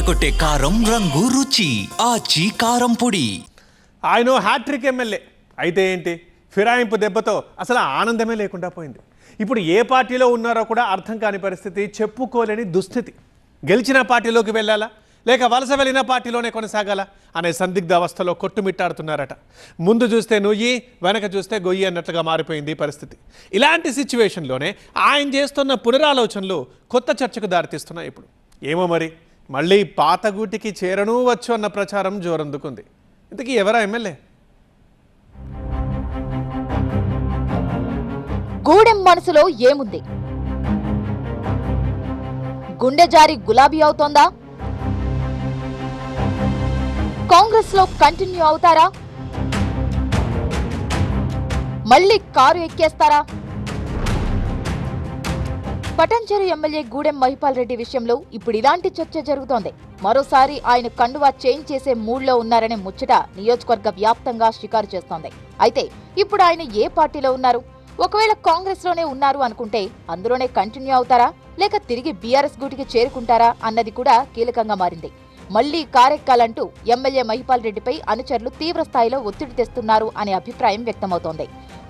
అదరగొట్టే కారం రంగు రుచి ఆచి కారం పొడి. ఆయన హ్యాట్రిక్ ఎమ్మెల్యే అయితే ఏంటి? ఫిరాయింపు దెబ్బతో అసలు ఆనందమే లేకుండా పోయింది. ఇప్పుడు ఏ పార్టీలో ఉన్నారో కూడా అర్థం కాని పరిస్థితి చెప్పుకోలేని దుస్థితి. గెలిచిన పార్టీలోకి వెళ్ళాలా? లేక వలస వెళ్ళిన పార్టీలోనే కొనసాగాలా? అనే సందిగ్ధ అవస్థలో కొట్టుమిట్టాడుతున్నారట. ముందు చూస్తే నుయ్యి వెనక చూస్తే గొయ్యి అన్నట్లుగా మారిపోయింది పరిస్థితి. ఇలాంటి సిచ్యువేషన్లోనే ఆయన చేస్తున్న పునరాలోచనలు కొత్త చర్చకు దారితీస్తున్నాయి ఇప్పుడు. ఏమో మరి? మళ్ళీ పాతగూటికి చేరనూ వచ్చు అన్న ప్రచారం జోరందుకుంది. ఇంతకీ ఎవరా ఎమ్మెల్యే? గూడెం మనసులో ఏముంది? గుండె జారి గులాబీ అవుతోందా? కాంగ్రెస్లో కంటిన్యూ అవుతారా? మళ్ళీ కారు ఎక్కేస్తారా? పటంచెరు ఎమ్మెల్యే గూడెం మహిపాల్ రెడ్డి విషయంలో ఇప్పుడు ఇలాంటి చర్చ జరుగుతోంది. మరోసారి ఆయన కండువా చేంజ్ చేసే మూడ్లో ఉన్నారనే ముచ్చట నియోజకవర్గ వ్యాప్తంగా షికారు చేస్తోంది. అయితే ఇప్పుడు ఆయన ఏ పార్టీలో ఉన్నారు? ఒకవేళ కాంగ్రెస్లోనే ఉన్నారు అనుకుంటే అందులోనే కంటిన్యూ అవుతారా? లేక తిరిగి బీఆర్ఎస్ గూటికి చేరుకుంటారా? అన్నది కూడా కీలకంగా మారింది. మళ్ళీ కారెక్కాలంటూ ఎమ్మెల్యే మహిపాల్ రెడ్డిపై అనుచరులు తీవ్ర స్థాయిలో ఒత్తిడి తెస్తున్నారు అనే అభిప్రాయం వ్యక్తమవుతోంది.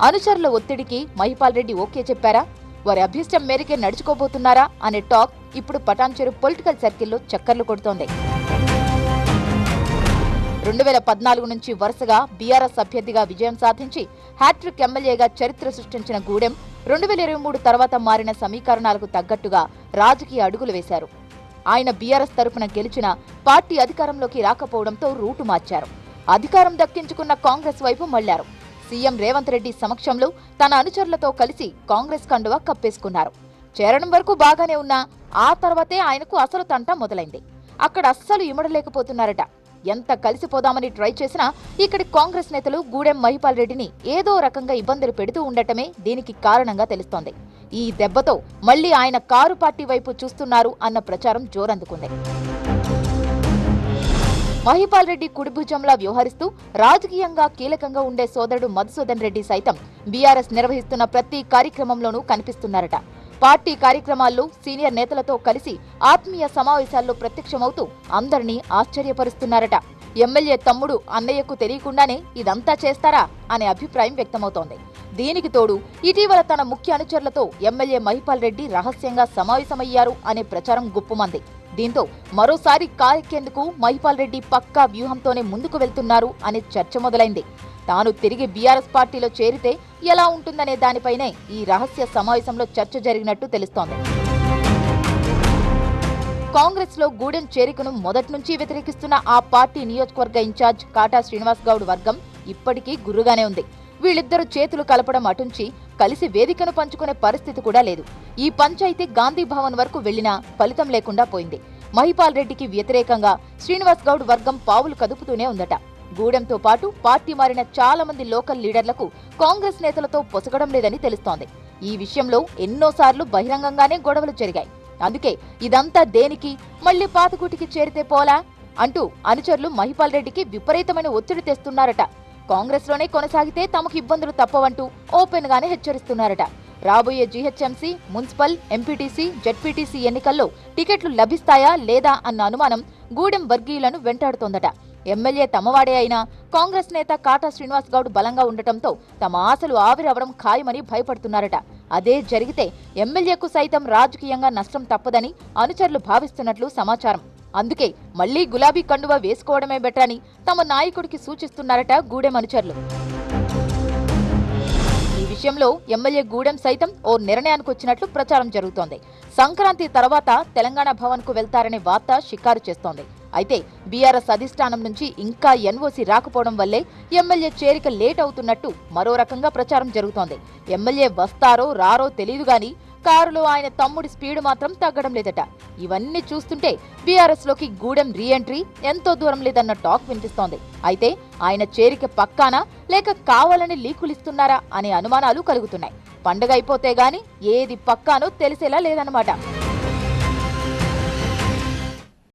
అనుచరుల ఒత్తిడికి మహిపాల్ రెడ్డి ఓకే చెప్పారా? వారి అభీష్టం మేరకే నడుచుకోబోతున్నారా అనే టాక్ ఇప్పుడు పటాన్చెరు పొలిటికల్ సర్కిల్లో చక్కర్లు కొడుతోంది. రెండు వేల పద్నాలుగు నుంచి వరుసగా బీఆర్ఎస్ అభ్యర్థిగా విజయం సాధించి హ్యాట్రిక్ ఎమ్మెల్యేగా చరిత్ర సృష్టించిన గూడెం రెండు వేల ఇరవై మూడు తర్వాత మారిన సమీకరణాలకు తగ్గట్టుగా రాజకీయ అడుగులు వేశారు. ఆయన బీఆర్ఎస్ తరపున గెలిచిన పార్టీ అధికారంలోకి రాకపోవడంతో రూటు మార్చారు. అధికారం దక్కించుకున్న కాంగ్రెస్ వైపు మళ్ళారు. సీఎం రేవంత్ రెడ్డి సమక్షంలో తన అనుచరులతో కలిసి కాంగ్రెస్ కండువా కప్పేసుకున్నారు. చేరడం వరకు బాగానే ఉన్నా ఆ తర్వాతే ఆయనకు అసలు తంట మొదలైంది. అక్కడ అస్సలు ఇమడలేకపోతున్నారట. ఎంత కలిసిపోదామని ట్రై చేసినా ఇక్కడి కాంగ్రెస్ నేతలు గూడెం మహిపాల్ రెడ్డిని ఏదో రకంగా ఇబ్బందులు పెడుతూ ఉండటమే దీనికి కారణంగా తెలుస్తోంది. ఈ దెబ్బతో మళ్ళీ ఆయన కారు పార్టీ వైపు చూస్తున్నారు అన్న ప్రచారం జోరందుకుంది. మహిపాల్ రెడ్డి కుడిభుజంలా వ్యవహరిస్తూ రాజకీయంగా కీలకంగా ఉండే సోదరుడు మధుసూదన్ రెడ్డి సైతం బీఆర్ఎస్ నిర్వహిస్తున్న ప్రతి కార్యక్రమంలోనూ కనిపిస్తున్నారట. పార్టీ కార్యక్రమాల్లో సీనియర్ నేతలతో కలిసి ఆత్మీయ సమావేశాల్లో ప్రత్యక్షమవుతూ అందరినీ ఆశ్చర్యపరుస్తున్నారట. ఎమ్మెల్యే తమ్ముడు అన్నయ్యకు తెలియకుండానే ఇదంతా చేస్తారా అనే అభిప్రాయం వ్యక్తమవుతోంది. దీనికి తోడు ఇటీవల తన ముఖ్య అనుచరులతో ఎమ్మెల్యే మహిపాల్ రెడ్డి రహస్యంగా సమావేశమయ్యారు అనే ప్రచారం గుప్పుమంది. దీంతో మరోసారి కారెక్కేందుకు మహిపాల్ రెడ్డి పక్కా వ్యూహంతోనే ముందుకు వెళ్తున్నారు అనే చర్చ మొదలైంది. తాను తిరిగి బీఆర్ఎస్ పార్టీలో చేరితే ఎలా ఉంటుందనే దానిపైనే ఈ రహస్య సమావేశంలో చర్చ జరిగినట్టు తెలుస్తోంది. కాంగ్రెస్లో గూడెం చేరికను మొదటి నుంచి వ్యతిరేకిస్తున్న ఆ పార్టీ నియోజకవర్గ ఇన్ఛార్జ్ కాటా శ్రీనివాస్ గౌడ్ వర్గం ఇప్పటికీ గుర్రుగానే ఉంది. వీళ్ళిద్దరూ చేతులు కలపడం అటుంచి కలిసి వేదికను పంచుకునే పరిస్థితి కూడా లేదు. ఈ పంచాయితీ గాంధీ భవన్ వరకు వెళ్ళినా ఫలితం లేకుండా పోయింది. మహిపాల్ రెడ్డికి వ్యతిరేకంగా శ్రీనివాస్ గౌడ్ వర్గం పావులు కదుపుతూనే ఉందట. గూడెంతో పాటు పార్టీ మారిన చాలా మంది లోకల్ లీడర్లకు కాంగ్రెస్ నేతలతో పొసగడం లేదని తెలుస్తోంది. ఈ విషయంలో ఎన్నోసార్లు బహిరంగంగానే గొడవలు జరిగాయి. అందుకే ఇదంతా దేనికి మళ్ళీ పాతగూటికి చేరితే పోలా? అంటూ అనుచరులు మహిపాల్ రెడ్డికి విపరీతమైన ఒత్తిడి తెస్తున్నారట. కాంగ్రెస్లోనే కొనసాగితే తమకు ఇబ్బందులు తప్పవంటూ ఓపెన్ గానే హెచ్చరిస్తున్నారట. రాబోయే జీహెచ్ఎంసీ మున్సిపల్ ఎంపీటీసీ జడ్పీటీసీ ఎన్నికల్లో టికెట్లు లభిస్తాయా లేదా అన్న అనుమానం గూడెం వర్గీయులను వెంటాడుతోందట. ఎమ్మెల్యే తమవాడే అయినా కాంగ్రెస్ నేత కాటా శ్రీనివాస్ గౌడ్ బలంగా ఉండటంతో తమ ఆశలు ఆవిరవడం ఖాయమని భయపడుతున్నారట. అదే జరిగితే ఎమ్మెల్యేకు సైతం రాజకీయంగా నష్టం తప్పదని అనుచరులు భావిస్తున్నట్లు సమాచారం. అందుకే మళ్ళీ గులాబీ కండువా వేసుకోవడమే బెటర్ అని తమ నాయకుడికి సూచిస్తున్నారట గూడెం అనుచరులు. ఈ విషయంలో ఎమ్మెల్యే గూడెం సైతం ఓ నిర్ణయానికి వచ్చినట్లు ప్రచారం జరుగుతోంది. సంక్రాంతి తర్వాత తెలంగాణ భవన్కు వెళ్తారనే వార్త షికారు చేస్తోంది. అయితే బీఆర్ఎస్ అధిష్టానం నుంచి ఇంకా ఎన్ఓసీ రాకపోవడం వల్లే ఎమ్మెల్యే చేరిక లేట్ అవుతున్నట్టు మరో రకంగా ప్రచారం జరుగుతోంది. ఎమ్మెల్యే వస్తారో రారో తెలియదు గాని కారులో ఆయన తమ్ముడి స్పీడ్ మాత్రం తగ్గడం లేదట. ఇవన్నీ చూస్తుంటే బీఆర్ఎస్లోకి గూడెం రీఎంట్రీ ఎంతో దూరం లేదన్న టాక్ వినిపిస్తోంది. అయితే ఆయన చేరిక పక్కానా లేక కావాలని లీకులిస్తున్నారా అనే అనుమానాలు కలుగుతున్నాయి. పండగ అయిపోతే గాని ఏది పక్కానో తెలిసేలా లేదన్నమాట.